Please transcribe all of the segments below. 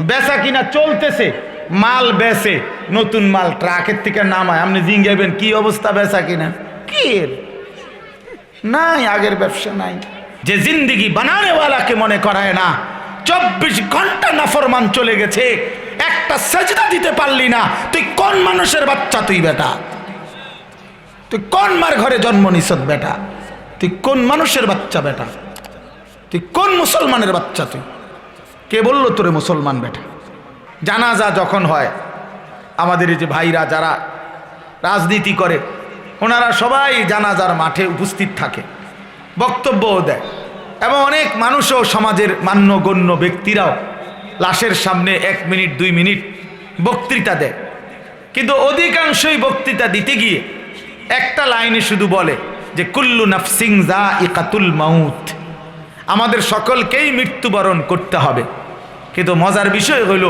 বেচা কিনা চলতেছে, মাল বেচে, নতুন মাল ট্রাকের থেকে নামায়। আপনি জিঙ্গাইবেন, কি অবস্থা বেচা কিনা? কি? নাই, আগের ব্যবসা নাই। যে জিন্দিগি বানানেওয়ালাকে মনে করায় না, চব্বিশ ঘণ্টা নাফরমান চলে গেছে, একটা সেজদা দিতে পারলি না, তুই কোন মানুষের বাচ্চা তুই বেটা? তুই কোন মার ঘরে জন্ম নিছত বেটা? তুই কোন মানুষের বাচ্চা বেটা? তুই কোন মুসলমানের বাচ্চা তুই? কে বলল তোরে মুসলমান বেটা? জানাজা যখন হয়, আমাদের এই যে ভাইরা যারা রাজনীতি করে, ওনারা সবাই জানাজার মাঠে উপস্থিত থাকে, বক্তব্যও দেয় এবং অনেক মানুষও সমাজের মান্যগণ্য ব্যক্তিরাও লাশের সামনে এক মিনিট, দুই মিনিট বক্তৃতা দেয়। কিন্তু অধিকাংশই বক্তৃতা দিতে গিয়ে একটা লাইনে শুধু বলে যে, কুল্লু নাফসিং জা ইকাতুল মাউত। আমাদের সকলকেই মৃত্যুবরণ করতে হবে। কিন্তু মজার বিষয় হইল,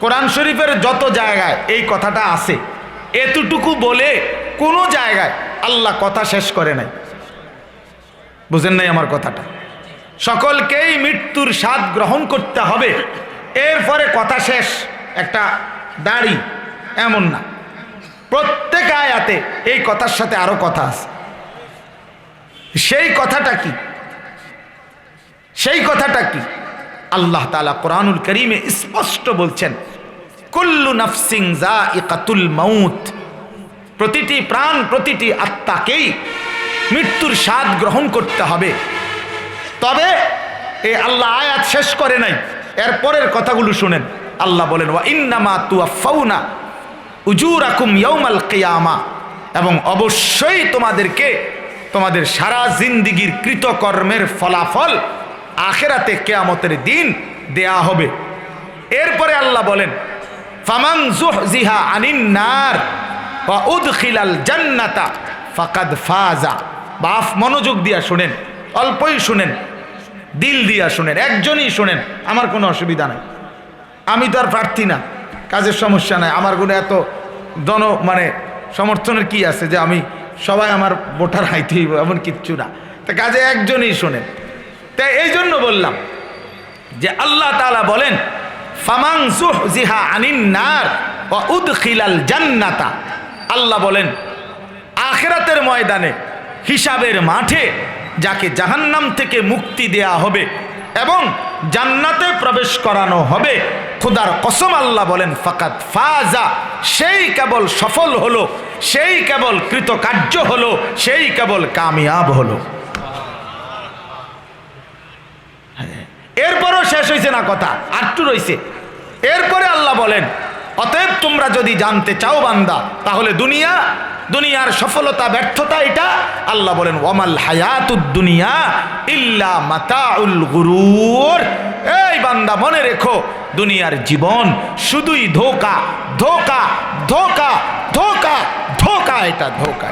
কোরআন শরীফের যত জায়গায় এই কথাটা আছে, এতটুকু বলে কোনো জায়গায় আল্লাহ কথা শেষ করে নাই। বুঝেন নাই আমার কথাটা? সকলকেই মৃত্যুর স্বাদ গ্রহণ করতে হবে, এরপরে কথা শেষ, একটা দাড়ি এমন না। প্রত্যেক আয়াতে এই কথার সাথে আরও কথা আছে। সেই কথাটা কি? সেই কথাটা কি? আল্লাহ তালা কোরআনুল করিমে স্পষ্ট বলছেন, কুল্লু নাফসিং জা ইকাতুল মাউত। প্রতিটি প্রাণ, প্রতিটি আত্মাকেই মৃত্যুর স্বাদ গ্রহণ করতে হবে। তবে এই আল্লাহ আয়াত শেষ করে নাই। এর পরের কথাগুলো শুনেন। আল্লাহ বলেন, ওয়া ইন্নামা তুয়াফাউনা উজুরাকুম ইয়াউমাল কিয়ামা। এবং অবশ্যই তোমাদেরকে তোমাদের সারা জিন্দিগির কৃতকর্মের ফলাফল আখেরাতে কেয়ামতের দিন দেয়া হবে। এরপরে আল্লাহ বলেন, ফামান জিহা আনিন নার ওয়া উদখিলাল জান্নাতা ফাকাদ ফাজা। বাফ, মনোযোগ দিয়া শুনেন, অল্পই শুনেন, দিল দিয়া শুনেন, একজনই শুনেন, আমার কোনো অসুবিধা নাই। আমি তো আর প্রার্থী না, কাজের সমস্যা নাই, আমার কোনো এত দন মানে সমর্থনের কি আছে যে আমি সবাই আমার ভোটার হাইতে এমন কিচ্ছু না। তা কাজে একজনই শোনেন। তাই এই জন্য বললাম যে আল্লাহ তাআলা বলেন ফামাং জিহা আনিন নার ও উদখিলাল জান্নাতা। আল্লাহ বলেন, আখেরাতের ময়দানে, হিসাবের মাঠে যাকে জাহান্নাম থেকে মুক্তি দেয়া হবে এবং জান্নাতে প্রবেশ করানো হবে, খুদার কসম আল্লাহ বলেন ফাকাত ফাজা, সেই কেবল সফল হলো, সেই কেবল কৃতকার্য হলো, সেই কেবল কামিয়াব হলো। শেষ হয়েছে না কথা, আটটু রয়েছে এরপরে আল্লাহ বলেন, অতএব তোমরা যদি জানতে চাও বান্দা, তাহলে দুনিয়া, দুনিয়ার সফলতা, ব্যর্থতা এটা আল্লাহ বলেন, ওয়ামাল হায়াতুদ দুনিয়া ইল্লা মাতাউল গুরুর এই বান্দা, মনে রেখো, দুনিয়ার জীবন শুধুই ধোকা ধোকা ধোকা ধোকা ধোকা এটা, ধোকা।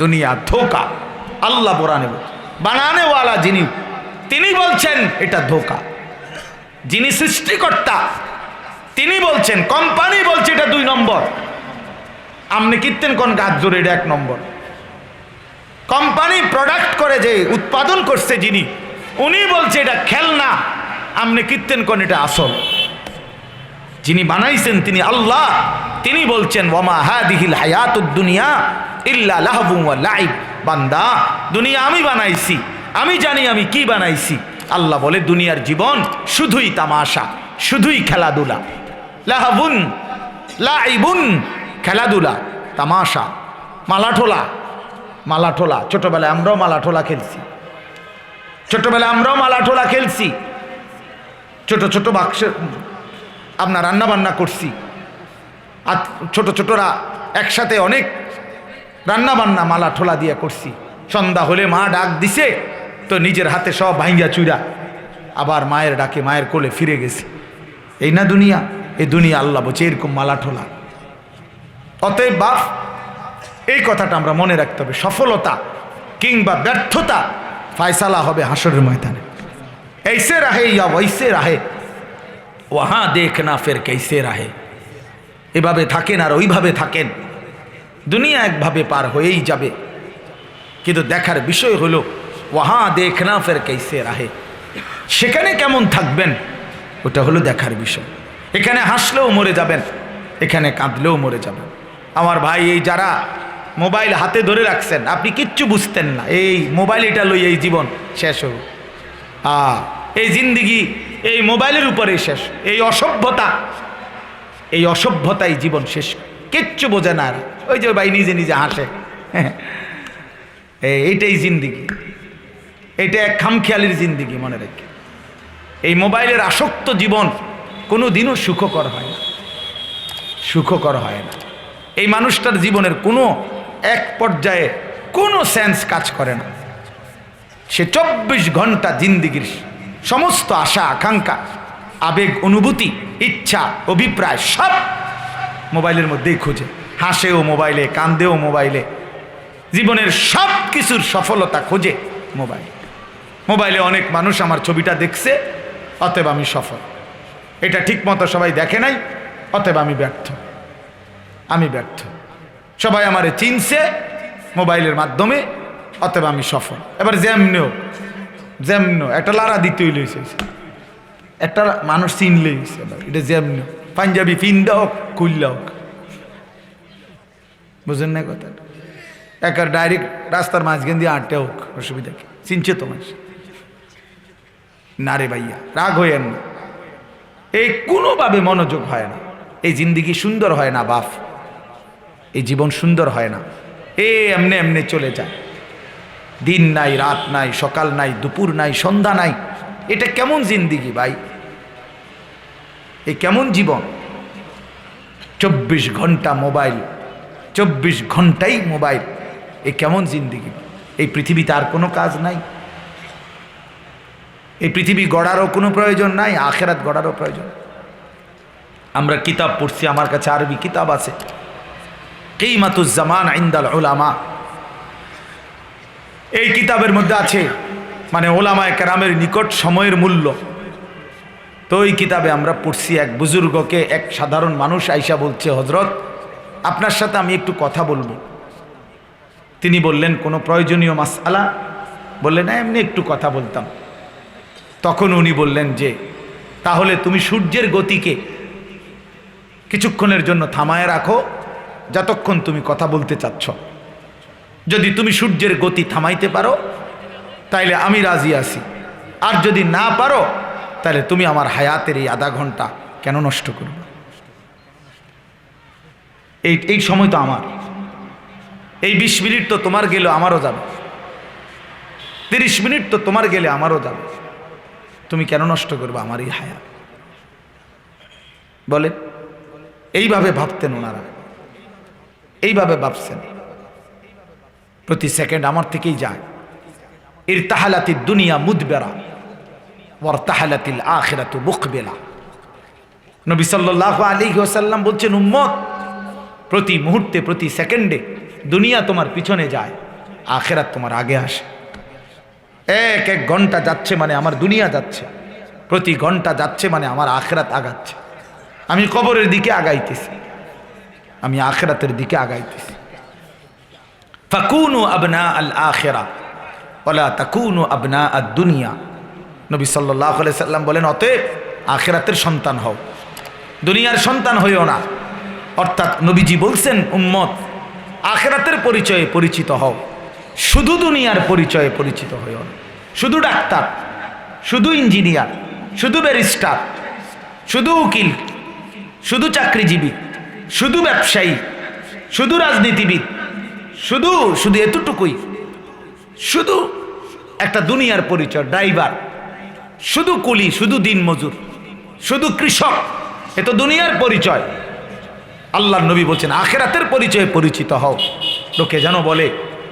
দুনিয়া ধোকা, আল্লাহ বোরানে বানানেওয়ালা যিনি তিনি বলছেন, এটা ধোকা। যিনি সৃষ্টিকর্তা, তিনি বলছেন, কোম্পানি বলছে এটা দুই নম্বর। আপনি কীর্তেন কোন গাছ জোরে এটা এক নম্বর। কোম্পানি প্রোডাক্ট করে যে, উৎপাদন করছে যিনি, উনি বলছে এটা খেলনা। আপনি কীর্তেন কোন এটা আসল। যিনি বানাইছেন, তিনি আল্লাহ। তিনি বলছেন ওমা হাদিহিল হায়াতুদ দুনিয়া ইল্লা লাহবু ওয়া লাইব। বান্দা, দুনিয়া আমি বানাইছি। আমি জানি আমি কি বানাইছি। আল্লাহ বলে, দুনিয়ার জীবন শুধুই তামাশা, শুধুই খেলাধুলা। লাহাবুন, লাইবুন, খেলাধুলা, তামাশা, মালাঠোলা মালাঠোলা। ছোটোবেলায় আমরাও মালাঠোলা খেলছি। ছোটোবেলায় আমরাও মালাঠোলা খেলছি। ছোট ছোট বাক্স আপনার রান্না বান্না করছি। আর ছোট ছোটরা একসাথে অনেক রান্না বান্না মালা ঠোলা দিয়ে করছি। সন্ধ্যা হলে মা ডাক দিছে তো নিজের হাতে সব ভাঙ্গা চুরা আবার মায়ের ডাকে মায়ের কোলে ফিরে গেছে। এই না দুনিয়া, এই দুনিয়া আল্লাহ বলছে, এরকম মালা ঠোলা। অতএব বাপ, এই কথাটা আমরা মনে রাখতে হবে। সফলতা কিংবা ব্যর্থতা ফায়সালা হবে হাসরের ময়দানে। এইসে রাহে ইয়া ওইসে রাহে। ওহা দেখ না ফের কেসে রাহে। এভাবে থাকেন আর ওইভাবে থাকেন। দুনিয়া একভাবে পার হয়েই যাবে। কিন্তু দেখার বিষয় হলো ওহা দেখ না ফের কেসে রাহে। সেখানে কেমন থাকবেন, ওটা হলো দেখার বিষয়। এখানে হাসলেও মরে যাবেন, এখানে কাঁদলেও মরে যাবেন। আমার ভাই, এই যারা মোবাইল হাতে ধরে রাখছেন, আপনি কিচ্ছু বুঝতেন না। এই মোবাইল এটা লই এই জীবন শেষ হোক আ, এই জিন্দিগি এই মোবাইলের উপরে শেষ। এই অসভ্যতা, এই অসভ্যতাই জীবন শেষ। কিচ্ছু বোঝে না আর। ওই যে ভাই নিজে নিজে হাসে। এই- এইটাই জিন্দিগি। এটা এক খামখেয়ালির জিন্দিগি, মনে রেখে। এই মোবাইলের আসক্ত জীবন কোনো দিনও সুখকর হয় না। সুখকর হয় না। এই মানুষটার জীবনের কোনো এক পর্যায়ে কোনো সেন্স কাজ করে না। সে চব্বিশ ঘণ্টা জিন্দিগির সমস্ত আশা, আকাঙ্ক্ষা, আবেগ, অনুভূতি, ইচ্ছা, অভিপ্রায় সব মোবাইলের মধ্যেই খুঁজে। হাসেও মোবাইলে, কান্দেও মোবাইলে। জীবনের সব কিছুর সফলতা খোঁজে মোবাইল। মোবাইলে অনেক মানুষ আমার ছবিটা দেখছে, অতএব আমি সফল। এটা ঠিক মতো সবাই দেখে নাই, অতএব আমি ব্যর্থ। আমি ব্যর্থ। সবাই আমারে চিনছে মোবাইলের মাধ্যমে, অতএব আমি সফল। এবার যেমনিও যেমনিও, একটা লারা দিতে হইলেছে একটা মানুষ চিনলেই এটা যেমনি পাঞ্জাবি ফিন্দা হোক, কুল্লা হোক। বুঝেন না কথা একার ডাইরেক্ট রাস্তার মাঝখান দিয়ে আটটা হোক, অসুবিধা কি? চিনছে তো মানুষ। না রে ভাইয়া, রাগ হইয়েন না। এই কোনোভাবে মনোযোগ হয় না। এই জিন্দিগি সুন্দর হয় না বাপ। এই জীবন সুন্দর হয় না। এ এমনে এমনে চলে যায়। দিন নাই, রাত নাই, সকাল নাই, দুপুর নাই, সন্ধ্যা নাই। এটা কেমন জিন্দিগি ভাই? এই কেমন জীবন? চব্বিশ ঘণ্টা মোবাইল, চব্বিশ ঘন্টাই মোবাইল। এই কেমন জিন্দিগি? এই পৃথিবীতে আর কোনো কাজ নাই। এই পৃথিবী গড়ারও কোনো প্রয়োজন নাই আখেরাত গড়ারও প্রয়োজন। আমরা কিতাব পড়ছি আমার কাছে আরবি কিতাব আছে। কিমাতুজ্জামান ইন্দাল ওলামা এই কিতাবের মধ্যে আছে মানে ওলামায় কেরামের নিকট সময়ের মূল্য। তো ওই কিতাবে আমরা পড়ছি এক বুজুর্গকে এক সাধারণ মানুষ আইসা বলছে হজরত আপনার সাথে আমি একটু কথা বলব। তিনি বললেন কোনো প্রয়োজনীয় মাসালা বললেন "হ্যাঁ, এমনি একটু কথা বলতাম। তখন উনি বললেন যে, তাহলে তুমি সূর্যের গতিকে কিছুক্ষণের জন্য থামায় রাখো, যতক্ষণ তুমি কথা বলতে চাচ্ছ। যদি তুমি সূর্যের গতি থামাইতে পারো, তাইলে আমি রাজি আছি। আর যদি না পারো তাহলে তুমি আমার হায়াতের এই আধা ঘণ্টা কেন নষ্ট করবে? এই এই সময় তো আমার। এই বিশ মিনিট তো তোমার গেলে আমারও যাবে। তিরিশ মিনিট তো তোমার গেলে আমারও যাবে। তুমি কেন নষ্ট করবে আমার এই হায়াত বলে, এইভাবে ভাবতেন ওনারা। এইভাবে ভাবছেন। প্রতি সেকেন্ড আমার থেকেই যায়। ইরতাহালাতি দুনিয়া মুদবেরা, ওয়ারতাহালাতিল আখিরাতু মুকবেলা নবী সাল্লাল্লাহু আলাইহি ওয়াসাল্লাম বলছেন, উম্মত, প্রতি মুহূর্তে, প্রতি সেকেন্ডে দুনিয়া তোমার পিছনে যায়, আখেরাত তোমার আগে আসে। এক এক ঘণ্টা যাচ্ছে মানে আমার দুনিয়া যাচ্ছে। প্রতি ঘণ্টা যাচ্ছে মানে আমার আখেরাত আগাচ্ছে। আমি কবরের দিকে আগাইতেছি। আমি আখেরাতের দিকে আগাইতেছি। ফাকুনু আবনা আল আখেরা ওলা তাকুনু আবনা আদ দুনিয়া। নবী সাল্লাহ সাল্লাম বলেন, অতএব আখেরাতের সন্তান হও। দুনিয়ার সন্তান হইও না। অর্থাৎ নবীজি বলছেন, উম্মত, আখেরাতের পরিচয়ে পরিচিত হও। শুধু দুনিয়ার পরিচয়ে পরিচিত হইও না। শুধু ডাক্তার, শুধু ইঞ্জিনিয়ার, শুধু ব্যারিস্টার, শুধু উকিল, শুধু চাকরিজীবী, শুধু ব্যবসায়ী, শুধু রাজনীতিবিদ, শুধু শুধু এতটুকুই। শুধু একটা দুনিয়ার পরিচয়, ড্রাইভার, শুধু কুলি, শুধু দিন মজুর শুধু কৃষক, এ তো দুনিয়ার পরিচয়। আল্লাহ নবী বলছেন, আখেরাতের পরিচয়ে পরিচিত হও। লোকে যেন বলে,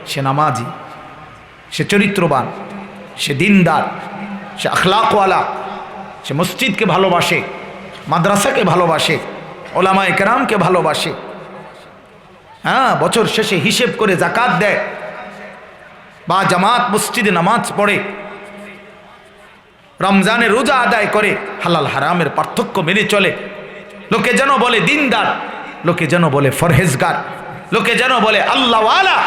সে নামাজি, সে চরিত্রবান সে দিনদার, সে আখলাকওয়ালা, সে মসজিদকে ভালোবাসে, মাদ্রাসাকে ভালোবাসে, ওলামায় কেরামকে ভালোবাসে। হ্যাঁ বছর শেষে হিসেব করে জাকাত দেয়। বা জামাত, মসজিদে নামাজ পড়ে। রমজানে রোজা আদায় করে, হালাল হারামের পার্থক্য মেনে চলে। লোকে যেন বলে দিনদার, লোকে যেন বলে ফরহেজগার, লোকে যেন বলে আল্লাহওয়ালা।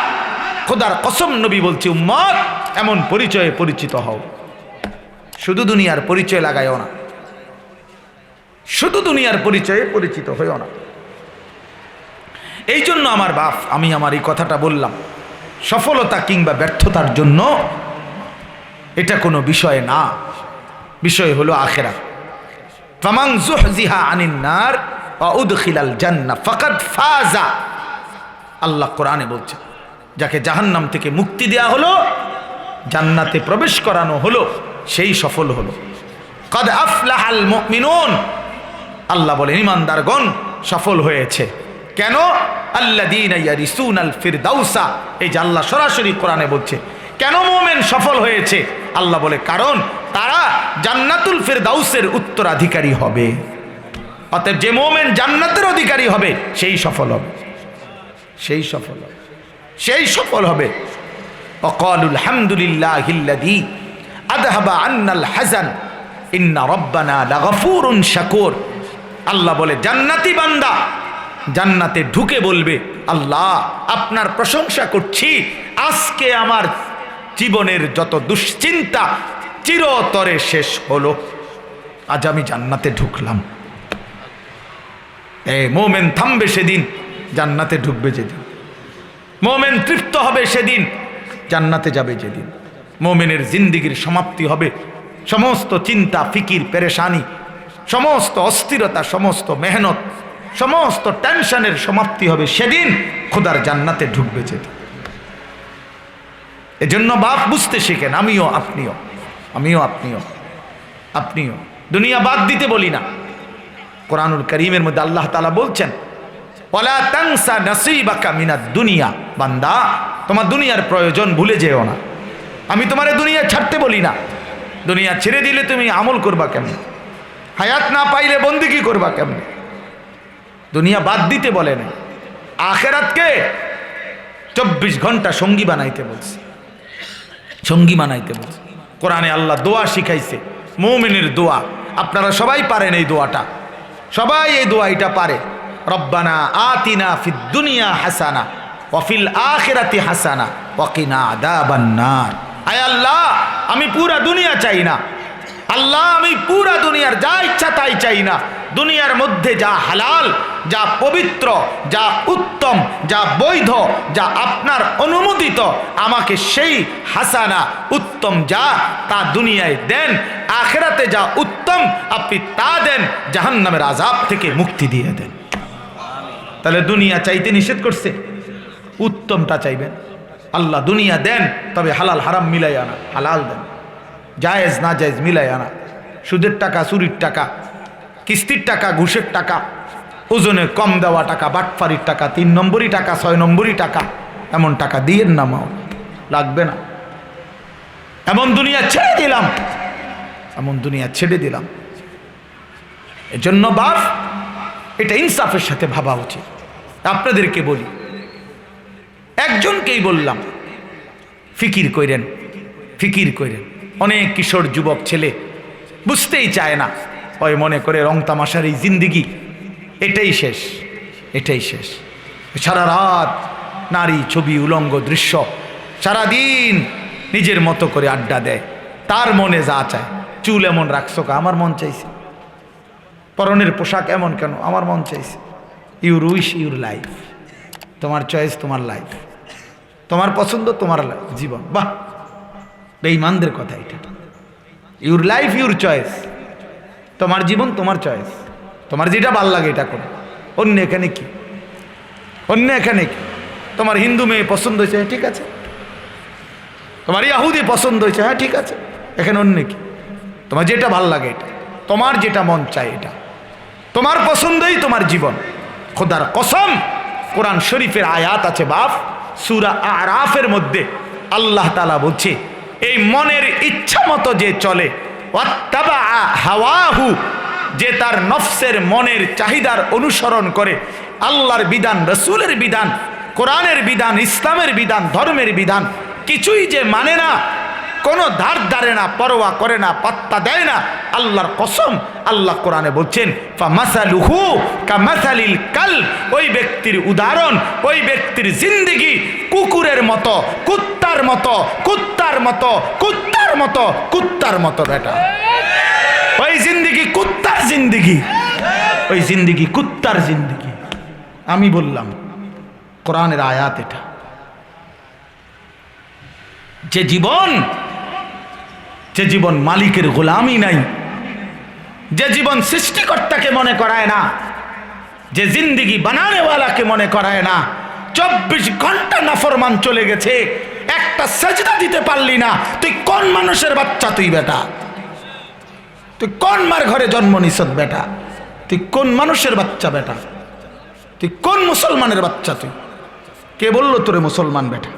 খোদার কসম নবী বলছি, উম্মত, এমন পরিচয়ে পরিচিত হও। শুধু দুনিয়ার পরিচয় লাগায়ও না। শুধু দুনিয়ার পরিচয়ে পরিচিত হইও না। এই জন্য আমার বাপ, আমি আমার এই কথাটা বললাম, সফলতা কিংবা ব্যর্থতার জন্য এটা কোনো বিষয় না। বিষয় হলো আখেরা। ফামাং জুহজিহা আনিন নার ওয়া উদখিলাল ফাকাদ ফাজা। আল্লাহ কোরআনে বলছে যাকে জাহান্নাম থেকে মুক্তি দেয়া হলো, জান্নাতে প্রবেশ করানো হলো, সেই সফল হলো। কদ আফলাহাল মুমিনুন। আল্লাহ বলেন, ইমানদারগণ সফল হয়েছে। কেন? আল্লাযীনা ইয়ারিসুনাল ফিরদাউসা। এই যে আল্লাহ সরাসরি কোরআনে বলছে, কেন মোমেন সফল হয়েছে? আল্লাহ বলে, কারণ তারা জান্নাতুল ফিরদাউসের উত্তরাধিকারী হবে। অতএব যে মোমেন জান্নাতের অধিকারী হবে, সেই সফল হবে। সেই সফল হবে। সেই সফল হবে। হাজান আল্লাহ বলে, জান্নাতি বান্দা, জান্নাতে ঢুকে বলবে, আল্লাহ, আপনার প্রশংসা করছি। আজকে আমার জীবনের যত দুশ্চিন্তা চিরতরে শেষ হলো। আজ আমি জান্নাতে ঢুকলাম। এ মোমেন, থামবে সেদিন। জান্নাতে ঢুকবে যেদিন। মোমেন তৃপ্ত হবে সেদিন। জান্নাতে যাবে যেদিন। মোমেনের জিন্দিগির সমাপ্তি হবে। সমস্ত চিন্তা ফিকির পেরেশানি সমস্ত অস্থিরতা সমস্ত মেহনত সমস্ত টেনশনের সমাপ্তি হবে সেদিন খোদার জান্নাতে ঢুকবে যেদিন। এজন্য বাপ বুঝতে শিখেন আমিও আপনিও আমিও আপনিও আপনিও। দুনিয়া বাদ দিতে বলি না। কোরআনুল করিমের মধ্যে আল্লাহ তালা বলছেন ওলা তাংসা নসিবাকা মিনা দুনিয়া। বান্দা, তোমার দুনিয়ার প্রয়োজন ভুলে যেও না। আমি তোমার দুনিয়া ছাড়তে বলি না। দুনিয়া ছেড়ে দিলে তুমি আমল করবা কেমন? হায়াত না পাইলে বন্দিকি করবা কেমন? দুনিয়া বাদ দিতে বলে না আখেরাতকে চব্বিশ ঘণ্টা সঙ্গী বানাইতে বলছে। সঙ্গী বানাইতে বলছে। কোরআনে আল্লাহ দোয়া শিখাইছে, মৌমিনের দোয়া। আপনারা সবাই পারেন এই দোয়াটা। সবাই এই দোয়া এটা পারে। রব্বানা আতিনা ফিদ দুনিয়া হাসানা ওয়াফিল আখিরাতি হাসানা ওয়াকিনা আদাবান্নার আয় আল্লাহ, আমি পুরা দুনিয়া চাই না। আল্লাহ, আমি পুরা দুনিয়ার যা ইচ্ছা তাই চাই না। দুনিয়ার মধ্যে যা হালাল, যা পবিত্র, যা উত্তম, যা বৈধ, যা আপনার অনুমোদিত, আমাকে সেই হাসানা উত্তম যা তা দুনিয়ায় দেন, আখেরাতে যা উত্তম আপনি তা দেন, জাহান্নামের আজাব থেকে মুক্তি দিয়ে দেন। তাহলে দুনিয়া চাইতে নিষেধ করছে। উত্তমটা চাইবেন। আল্লাহ দুনিয়া দেন, তবে হালাল হারাম মিলাই আনা, হালাল দেন। জায়েজ না জায়েজ মিলাই আনা। সুদের টাকা, চুরির টাকা, কিস্তির টাকা, ঘুষের টাকা, ওজনে কম দেওয়া টাকা, বাটফারির টাকা, তিন নম্বরই টাকা, ছয় নম্বরই টাকা, এমন টাকা দিয়ে না মাও লাগবে না। এমন দুনিয়া ছেড়ে দিলাম। এমন দুনিয়া ছেড়ে দিলাম। এজন্য বাপ, এটা ইনসাফের সাথে ভাবা উচিত। আপনাদেরকে বলি, একজনকেই বললাম, ফিকির কইরেন ফিকির কইরেন। অনেক কিশোর যুবক ছেলে, বুঝতেই চায় না, ওই মনে করে রং তামাশার এই জিন্দিগি, এটাই শেষ এটাই শেষ। সারা রাত নারী ছবি উলঙ্গ দৃশ্য, সারাদিন নিজের মতো করে আড্ডা দেয়, তার মনে যা চায়, চুল এমন রাখছো আমার মন চাইছে। পরনের পোশাক এমন কেন, আমার মন চাইছে। ইউর উইশ ইউর লাইফ তোমার চয়েস তোমার লাইফ তোমার পছন্দ তোমার জীবন। বাহ! বেঈমানদের কথা এটা। ইউর লাইফ ইউর চয়েস তোমার জীবন তোমার চয়েস তোমার যেটা ভালো লাগে এটা করো। অন্য এখানে কি? অন্য এখানে কি? তোমার হিন্দু মেয়ে পছন্দ হয়েছে হ্যাঁ, ঠিক আছে। তোমার ইয়াহুদি পছন্দ হয়েছে হ্যাঁ ঠিক আছে। এখানে অন্য কি? তোমার যেটা ভালো লাগে এটা। তোমার যেটা মন চায় এটা। তোমার পছন্দই তোমার জীবন। খোদার কসম, কোরআন শরীফের আয়াত আছে বাপ, সুরা আরাফের মধ্যে আল্লাহ তালা বলছে, এই মনের ইচ্ছা মতো যে চলে হাওয়াহু, যে তার নফসের মনের চাহিদার অনুসরণ করে, আল্লাহর বিধান, রসুলের বিধান, কোরআনের বিধান, ইসলামের বিধান, ধর্মের বিধান, কিছুই যে মানে না কোনো ধার ধারে না, পরোয়া করে না, পাত্তা দেয় না। আল্লাহর কসম, আল্লাহ কোরআনে বলছেন কাল ওই ব্যক্তির উদাহরণ, ওই ব্যক্তির জিন্দিগি, কুকুরের মতো, কুত্তার মতো কুত্তার মতো কুত্তার মতো কুত্তার মতো বেটা। ওই জিন্দিগি কুত্তার জিন্দিগি, ওই জিন্দিগি কুত্তার জিন্দিগি। আমি বললাম, কোরআনের আয়াত এটা। যে জীবন যে জীবন মালিকের গোলামি নাই, যে জীবন সৃষ্টিকর্তাকে মনে করায় না, যে জিন্দিগি বানানেওয়ালাকে মনে করায় না, চব্বিশ ঘণ্টা নাফরমান চলে গেছে, একটা সেজদা দিতে পারলি না, তুই কোন মানুষের বাচ্চা তুই বেটা? তুই কোন মার ঘরে জন্ম নিছত বেটা? তুই কোন মানুষের বাচ্চা বেটা? তুই কোন মুসলমানের বাচ্চা তুই? কে বলল তোরে মুসলমান বেটা?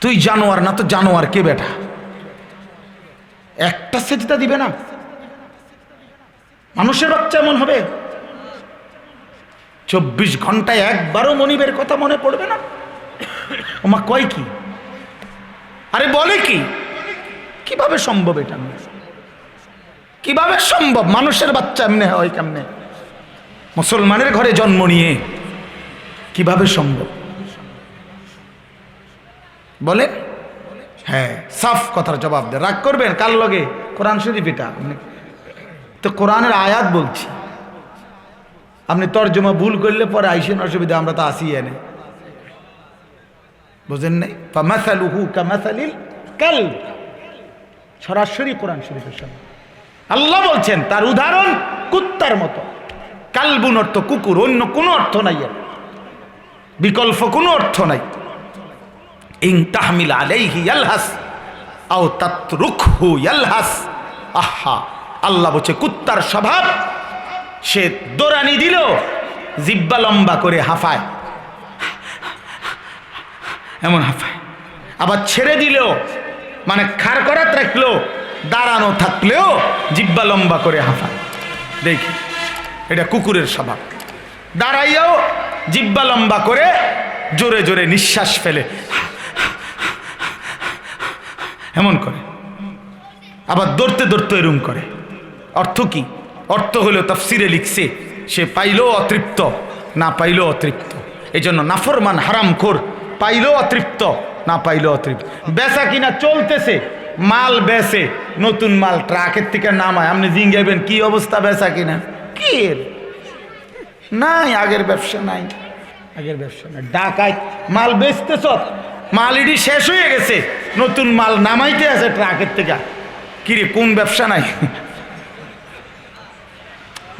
তুই জানোয়ার না তো জানোয়ার কে বেটা? একটা সেজদা দিবে না। মানুষের বাচ্চা এমন হবে। চব্বিশ ঘন্টায় একবারও মনিবের কথা মনে পড়বে না। ওমা কয় কি? আরে বলে কি? কীভাবে সম্ভব এটা? কীভাবে সম্ভব? মানুষের বাচ্চা এমনি হয় কেমনে? মুসলমানের ঘরে জন্ম নিয়ে কীভাবে সম্ভব? বলে হ্যাঁ সাফ কথার জবাব দে। রাগ করবেন? কার লগে? কোরআন শরীফ এটা। তো কোরআনের আয়াত বলছি। আপনি তর্জমা ভুল করলে পরে আইসেন, অসুবিধা, আমরা তো আসি এনে। বুঝেন নাই? ফামাসালুহু কামাসালিল কাল সরাসরি কোরআন শরীফের সঙ্গে আল্লাহ বলছেন, তার উদাহরণ কুত্তার মতো। কালবুন অর্থ কুকুর, অন্য কোনো অর্থ নাই বিকল্প কোনো অর্থ নাই। ইং তাহমিল আলাইহি ইয়ালহাস, আও তাতরুকহু ইয়ালহাস। আহা, আল্লাহ বলছে, কুত্তার স্বভাব, সে দোরানি দিল, জিব্বা লম্বা করে হাফায়। এমন হাফায়। আবার ছেড়ে দিলেও মানে খার করাত রাখল, দাঁড়ানো থাকলেও জিব্বা লম্বা করে হাফায়। দেখি, এটা কুকুরের স্বভাব। দাঁড়াইয়াও জিব্বা লম্বা করে জোরে জোরে নিঃশ্বাস ফেলে। এমন করে। আবার দৌড়তে দৌড়তে এরম করে। অর্থ কি? অর্থ হলো তফসিরে লিখছে, সে পাইলেও অতৃপ্ত, না পাইলেও অতৃপ্ত। এই জন্য নাফরমান হারাম খোর, পাইলেও অতৃপ্ত, না পাইলেও অতৃপ্ত। বেচা কিনা চলতেছে, মাল বেচে, নতুন মাল ট্রাকের থেকে নামায়। আপনি জিঙ্গাইবেন, কি অবস্থা বেচা কিনা? কি নাই, আগের ব্যবসা নাই। আগের ব্যবসা নাই। ডাকায় মাল বেচতেছ, মাল ইডি শেষ হয়ে গেছে। নতুন মাল নামাইতে আছে ট্রাকের থেকে। কিরে, কোন ব্যবসা নাই?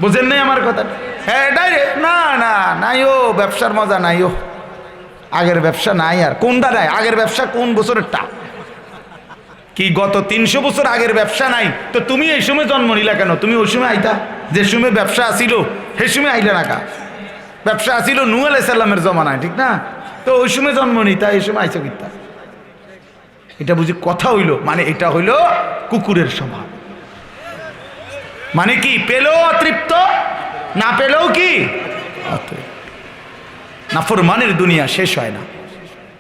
বুঝেন নাই আমার কথা? হ্যাঁ এটাই না না, নাই ও, ব্যবসার মজা নাই ও। আগের ব্যবসা নাই আর। কোনটা নাই? আগের ব্যবসা কোন বছরেরটা? কি গত তিনশো বছর আগের ব্যবসা নাই? তো তুমি এই সময় জন্ম নিলা কেন? তুমি ওই সময় আইতা? যে সময় ব্যবসা আসিল, সেই সময় আইলে না কা? ব্যবসা আসিল নু আলাইসাল্লামের জমানায়, ঠিক না? তো ওই সময় জন্ম নিতা, এই সময় আইসো কিতা? এটা বুঝি কথা হইল? মানে এটা হইল কুকুরের স্বভাব। মানে কি, পেলেও অতৃপ্ত? না পেলেও কি? নাফরমানের দুনিয়া শেষ হয় না।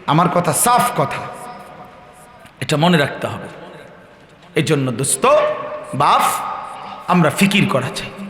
আমার কথা সাফ কথা। এটা মনে রাখতে হবে। এজন্য জন্য দোস্ত বাপ আমরা ফিকির করা চাই।